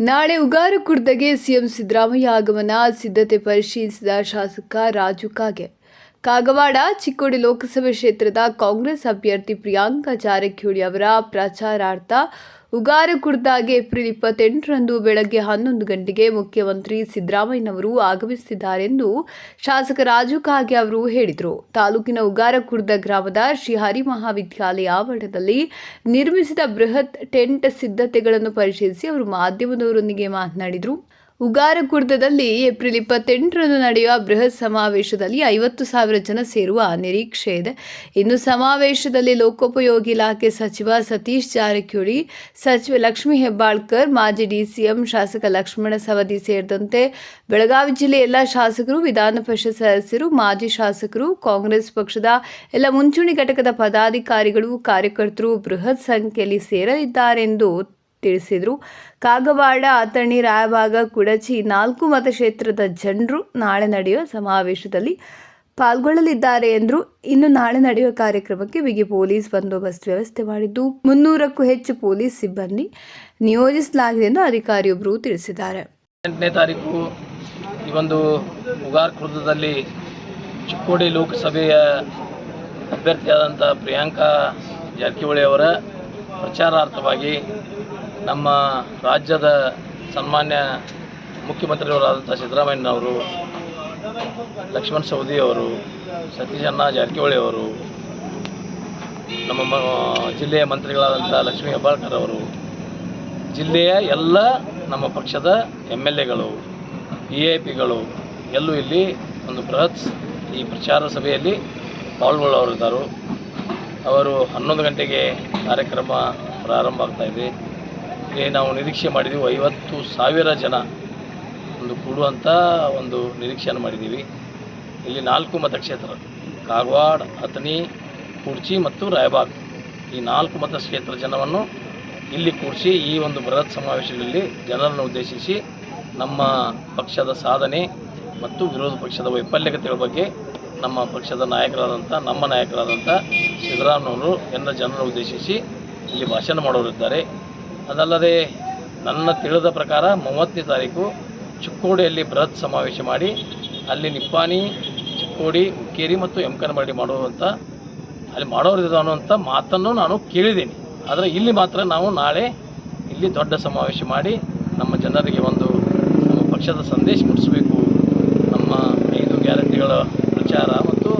ನಾಳೆ ಉಗಾರು ಉಗಾರಕುರ್ದಗೆ ಸಿಎಂ ಸಿದ್ದರಾಮಯ್ಯ ಆಗಮನ ಸಿದ್ಧತೆ ಪರಿಶೀಲಿಸಿದ ಶಾಸಕ ರಾಜು ಕಾಗೆ. ಕಾಗವಾಡ, ಚಿಕ್ಕೋಡಿ ಲೋಕಸಭೆ ಕ್ಷೇತ್ರದ ಕಾಂಗ್ರೆಸ್ ಅಭ್ಯರ್ಥಿ ಪ್ರಿಯಾಂಕಾ ಜಾರಕಿಹೊಳಿ ಅವರ ಪ್ರಚಾರಾರ್ಥ ಉಗಾರಕುರ್ದಾಗೆ ಏಪ್ರಿಲ್ ಇಪ್ಪತ್ತೆಂಟರಂದು ಬೆಳಗ್ಗೆ ಹನ್ನೊಂದು ಗಂಟೆಗೆ ಮುಖ್ಯಮಂತ್ರಿ ಸಿದ್ದರಾಮಯ್ಯನವರು ಆಗಮಿಸುತ್ತಿದ್ದಾರೆಂದು ಶಾಸಕ ರಾಜು ಕಾಗೆ ಅವರು ಹೇಳಿದರು. ತಾಲೂಕಿನ ಉಗಾರಕುರ್ದ ಗ್ರಾಮದ ಶ್ರೀ ಹರಿ ಮಹಾವಿದ್ಯಾಲಯ ಆವರಣದಲ್ಲಿ ನಿರ್ಮಿಸಿದ ಬೃಹತ್ ಟೆಂಟ್ ಸಿದ್ಧತೆಗಳನ್ನು ಪರಿಶೀಲಿಸಿ ಅವರು ಮಾಧ್ಯಮದವರೊಂದಿಗೆ ಮಾತನಾಡಿದರು. ಉಗಾರಕುರ್ದದಲ್ಲಿ ಏಪ್ರಿಲ್ ಇಪ್ಪತ್ತೆಂಟರಂದು ನಡೆಯುವ ಬೃಹತ್ ಸಮಾವೇಶದಲ್ಲಿ ಐವತ್ತು ಸಾವಿರ ಜನ ಸೇರುವ ನಿರೀಕ್ಷೆ ಇದೆ. ಇನ್ನು ಸಮಾವೇಶದಲ್ಲಿ ಲೋಕೋಪಯೋಗಿ ಇಲಾಖೆ ಸಚಿವ ಸತೀಶ್ ಜಾರಕಿಹೊಳಿ, ಸಚಿವ ಲಕ್ಷ್ಮೀ ಹೆಬ್ಬಾಳ್ಕರ್, ಮಾಜಿ ಡಿಸಿಎಂ ಶಾಸಕ ಲಕ್ಷ್ಮಣ ಸವದಿ ಸೇರಿದಂತೆ ಬೆಳಗಾವಿ ಜಿಲ್ಲೆಯ ಎಲ್ಲ ಶಾಸಕರು ವಿಧಾನ ಪರಿಷತ್ ಸದಸ್ಯರು, ಮಾಜಿ ಶಾಸಕರು, ಕಾಂಗ್ರೆಸ್ ಪಕ್ಷದ ಎಲ್ಲ ಮುಂಚೂಣಿ ಘಟಕದ ಪದಾಧಿಕಾರಿಗಳು, ಕಾರ್ಯಕರ್ತರು ಬೃಹತ್ ಸಂಖ್ಯೆಯಲ್ಲಿ ಸೇರಲಿದ್ದಾರೆಂದು ತಿಳಿಸಿದರು. ಕಾಗವಾಡ, ಅಥಣಿ, ರಾಯಭಾಗ, ಕುಡಚಿ ನಾಲ್ಕು ಮತಕ್ಷೇತ್ರದ ಜನರು ನಾಳೆ ನಡೆಯುವ ಸಮಾವೇಶದಲ್ಲಿ ಪಾಲ್ಗೊಳ್ಳಲಿದ್ದಾರೆ ಎಂದರು. ಇನ್ನು ನಾಳೆ ನಡೆಯುವ ಕಾರ್ಯಕ್ರಮಕ್ಕೆ ಬಿಗಿ ಪೊಲೀಸ್ ಬಂದೋಬಸ್ತ್ ವ್ಯವಸ್ಥೆ ಮಾಡಿದ್ದು. ಮುನ್ನೂರಕ್ಕೂ ಹೆಚ್ಚು ಪೊಲೀಸ್ ಸಿಬ್ಬಂದಿ ನಿಯೋಜಿಸಲಾಗಿದೆ ಎಂದು ಅಧಿಕಾರಿಯೊಬ್ಬರು ತಿಳಿಸಿದ್ದಾರೆ. ಎಂಟನೇ ತಾರೀಕು ಈ ಒಂದು ಉಗಾರ್ ಚಿಕ್ಕೋಡಿ ಲೋಕಸಭೆಯ ಅಭ್ಯರ್ಥಿಯಾದಂಥ ಪ್ರಿಯಾಂಕಾ ಜಾರಕಿಹೊಳಿ ಅವರ ಪ್ರಚಾರಾರ್ಥವಾಗಿ ನಮ್ಮ ರಾಜ್ಯದ ಸನ್ಮಾನ್ಯ ಮುಖ್ಯಮಂತ್ರಿಯವರಾದಂಥ ಸಿದ್ದರಾಮಯ್ಯನವರು, ಲಕ್ಷ್ಮಣ್ ಅವರು ಸತೀಶಣ್ಣ ಜಾರಕಿಹೊಳಿ ಅವರು, ನಮ್ಮ ಜಿಲ್ಲೆಯ ಮಂತ್ರಿಗಳಾದಂಥ ಲಕ್ಷ್ಮೀ ಹೆಬ್ಬಾಳ್ಕರ್ ಅವರು, ಜಿಲ್ಲೆಯ ಎಲ್ಲ ನಮ್ಮ ಪಕ್ಷದ ಎಂ ಎಲ್ ಎಗಳು ಇ ಐ ಪಿಗಳು, ಎಲ್ಲೂ ಇಲ್ಲಿ ಒಂದು ಬೃಹತ್ ಈ ಪ್ರಚಾರ ಸಭೆಯಲ್ಲಿ ಪಾಲ್ಗೊಳ್ಳೋರಿದ್ದರು. ಅವರು ಹನ್ನೊಂದು ಗಂಟೆಗೆ ಕಾರ್ಯಕ್ರಮ ಪ್ರಾರಂಭ ಆಗ್ತಾಯಿದೆ ನಾವು ನಿರೀಕ್ಷೆ ಮಾಡಿದ್ದೀವಿ ಐವತ್ತು ಸಾವಿರ ಜನ ಒಂದು ಕೂಡುವಂಥ ಒಂದು ನಿರೀಕ್ಷೆಯನ್ನು ಮಾಡಿದ್ದೀವಿ ಇಲ್ಲಿ ನಾಲ್ಕು ಮತಕ್ಷೇತ್ರ ಕಾಗವಾಡ ಅಥಣಿ ಕುರ್ಚಿ ಮತ್ತು ರಾಯಬಾಗ್. ಈ ನಾಲ್ಕು ಮತಕ್ಷೇತ್ರ ಜನವನ್ನು ಇಲ್ಲಿ ಕೂರಿಸಿ ಈ ಒಂದು ಬೃಹತ್ ಸಮಾವೇಶದಲ್ಲಿ ಜನರನ್ನು ಉದ್ದೇಶಿಸಿ ನಮ್ಮ ಪಕ್ಷದ ಸಾಧನೆ ಮತ್ತು ವಿರೋಧ ಪಕ್ಷದ ವೈಫಲ್ಯತೆಗಳ ಬಗ್ಗೆ ನಮ್ಮ ಪಕ್ಷದ ನಾಯಕರಾದಂಥ, ನಮ್ಮ ನಾಯಕರಾದಂಥ ಸಿದ್ದರಾಮಯ್ಯನವರು ಎಲ್ಲ ಜನರನ್ನು ಉದ್ದೇಶಿಸಿ ಇಲ್ಲಿ ಭಾಷಣ ಮಾಡೋರಿದ್ದಾರೆ. ಅದಲ್ಲದೆ ನನ್ನ ತಿಳಿದ ಪ್ರಕಾರ ಮೂವತ್ತನೇ ತಾರೀಕು ಚಿಕ್ಕೋಡಿಯಲ್ಲಿ ಬೃಹತ್ ಸಮಾವೇಶ ಮಾಡಿ ಅಲ್ಲಿ ನಿಪ್ಪಾಣಿ, ಚಿಕ್ಕೋಡಿ ಉಕ್ಕೇರಿ ಮತ್ತು ಎಮ್ಕನಮರಡಿ ಮಾಡುವಂಥ ಅಲ್ಲಿ ಮಾಡೋರಿದೆ ಅನ್ನುವಂಥ ಮಾತನ್ನು ನಾನು ಕೇಳಿದ್ದೀನಿ. ಆದರೆ ಇಲ್ಲಿ ಮಾತ್ರ ನಾವು ನಾಳೆ ಇಲ್ಲಿ ದೊಡ್ಡ ಸಮಾವೇಶ ಮಾಡಿ ನಮ್ಮ ಜನರಿಗೆ ಒಂದು ನಮ್ಮ ಪಕ್ಷದ ಸಂದೇಶ ಮುಟ್ಟಿಸಬೇಕು. ನಮ್ಮ ಐದು ಗ್ಯಾರಂಟಿಗಳ ಪ್ರಚಾರ ಮತ್ತು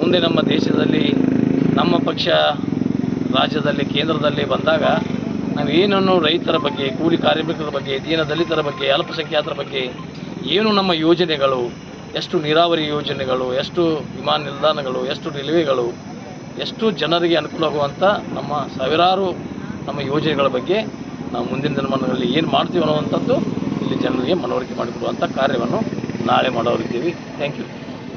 ಮುಂದೆ ನಮ್ಮ ದೇಶದಲ್ಲಿ ನಮ್ಮ ಪಕ್ಷ ರಾಜ್ಯದಲ್ಲಿ, ಕೇಂದ್ರದಲ್ಲಿ ಬಂದಾಗ ನಾವು ಏನನ್ನು ರೈತರ ಬಗ್ಗೆ, ಕೂಲಿ ಕಾರ್ಮಿಕರ ಬಗ್ಗೆ, ದೀನ ದಲಿತರ ಬಗ್ಗೆ, ಅಲ್ಪಸಂಖ್ಯಾತರ ಬಗ್ಗೆ ಏನು ನಮ್ಮ ಯೋಜನೆಗಳು, ಎಷ್ಟು ನೀರಾವರಿ ಯೋಜನೆಗಳು, ಎಷ್ಟು ವಿಮಾನ ನಿಲ್ದಾಣಗಳು, ಎಷ್ಟು ರೈಲ್ವೆಗಳು, ಎಷ್ಟು ಜನರಿಗೆ ಅನುಕೂಲವಾಗುವಂಥ ನಮ್ಮ ಸಾವಿರಾರು ನಮ್ಮ ಯೋಜನೆಗಳ ಬಗ್ಗೆ ನಾವು ಮುಂದಿನ ದಿನಮಾನಗಳಲ್ಲಿ ಏನು ಮಾಡ್ತೀವಿ ಅನ್ನುವಂಥದ್ದು ಇಲ್ಲಿ ಜನರಿಗೆ ಮನವರಿಕೆ ಮಾಡಿಕೊಡುವಂಥ ಕಾರ್ಯವನ್ನು ನಾಳೆ ಮಾಡೋರಿದ್ದೀವಿ. Thank you